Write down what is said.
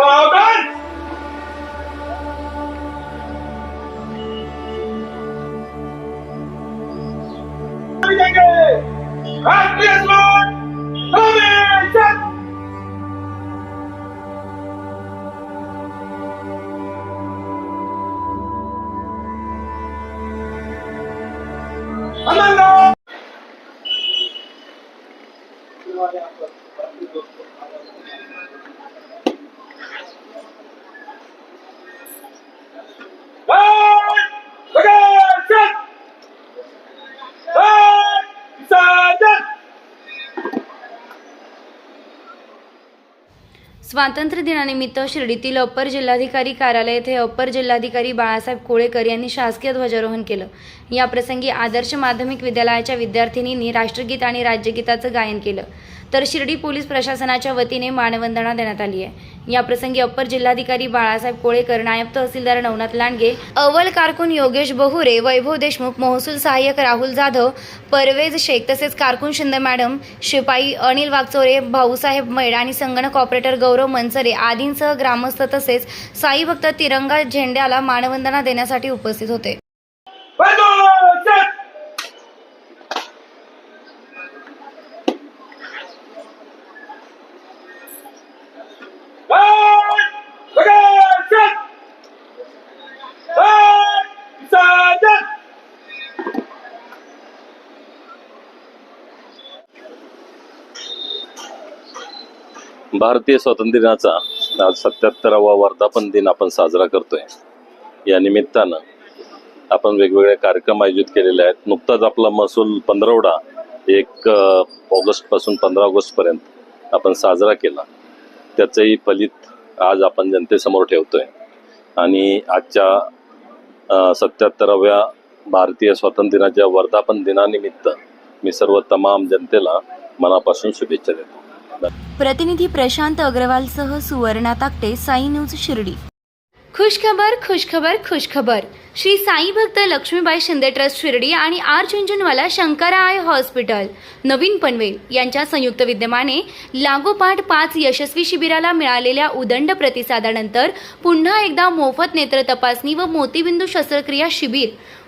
我们这个啊 स्वातंत्र्य दिनानिमित्त शिर्डीतील अप्पर जिल्हाधिकारी कार्यालय येथे अप्पर जिल्हाधिकारी बाळासाहेब कोळेकर यांनी शासकीय ध्वजारोहण केलं. याप्रसंगी आदर्श माध्यमिक विद्यालयाच्या विद्यार्थिनींनी राष्ट्रगीत आणि राज्यगीताचं गायन केलं. तर शिर्डी पोलीस प्रशासनाच्या वतीने मानवंदना देण्यात आली आहे. याप्रसंगी अप्पर जिल्हाधिकारी बाळासाहेब कोळेकर नायब तहसीलदार नवनाथ लांडगे अव्वल कारकून योगेश बहुरे वैभव देशमुख महसूल सहाय्यक राहुल जाधव परवेज शेख तसेच कारकून शिंदे मॅडम शिपाई अनिल वागचोरे भाऊसाहेब मैड आणि संगणक ऑपरेटर गौरव मनसरे आदींसह ग्रामस्थ तसेच साई भक्त तिरंगा झेंड्याला मानवंदना देण्यासाठी उपस्थित होते. भारतीय स्वातंत्र्य दिनाचा आज सत्याहत्तरावा वर्धापन दिन आपण साजरा करतोय. या निमित्तानं आपण वेगवेगळे कार्यक्रम आयोजित केलेले आहेत. नुकताच आपला महसूल पंधरवडा एक ऑगस्टपासून पंधरा ऑगस्ट पर्यंत आपण साजरा केला. त्याचंही फलित आज आपण जनतेसमोर ठेवतोय. आणि आजच्या सत्याहत्तराव्या भारतीय स्वातंत्र्य दिनाच्या वर्धापन दिनानिमित्त मी सर्व तमाम जनतेला मनापासून शुभेच्छा देतो. प्रतिनिधी प्रशांत अग्रवालसह सुवर्णा ताकटे साई न्यूज शिर्डी. खुशखबर खुशखबर खुशखबर. श्री साई भक्त लक्ष्मीबाई शिंदे ट्रस्ट शिर्डी आणि R Chunchunwala Shankara eye hospital. नवीन पनवेल यांच्या संयुक्त विद्यमाने लागोपाठ पाच यशस्वी शिबिराला मिळालेल्या उदंड प्रतिसादानंतर पुन्हा एकदा मोफत नेत्र तपासणी व मोतीबिंदू शस्त्रक्रिया शिबिर.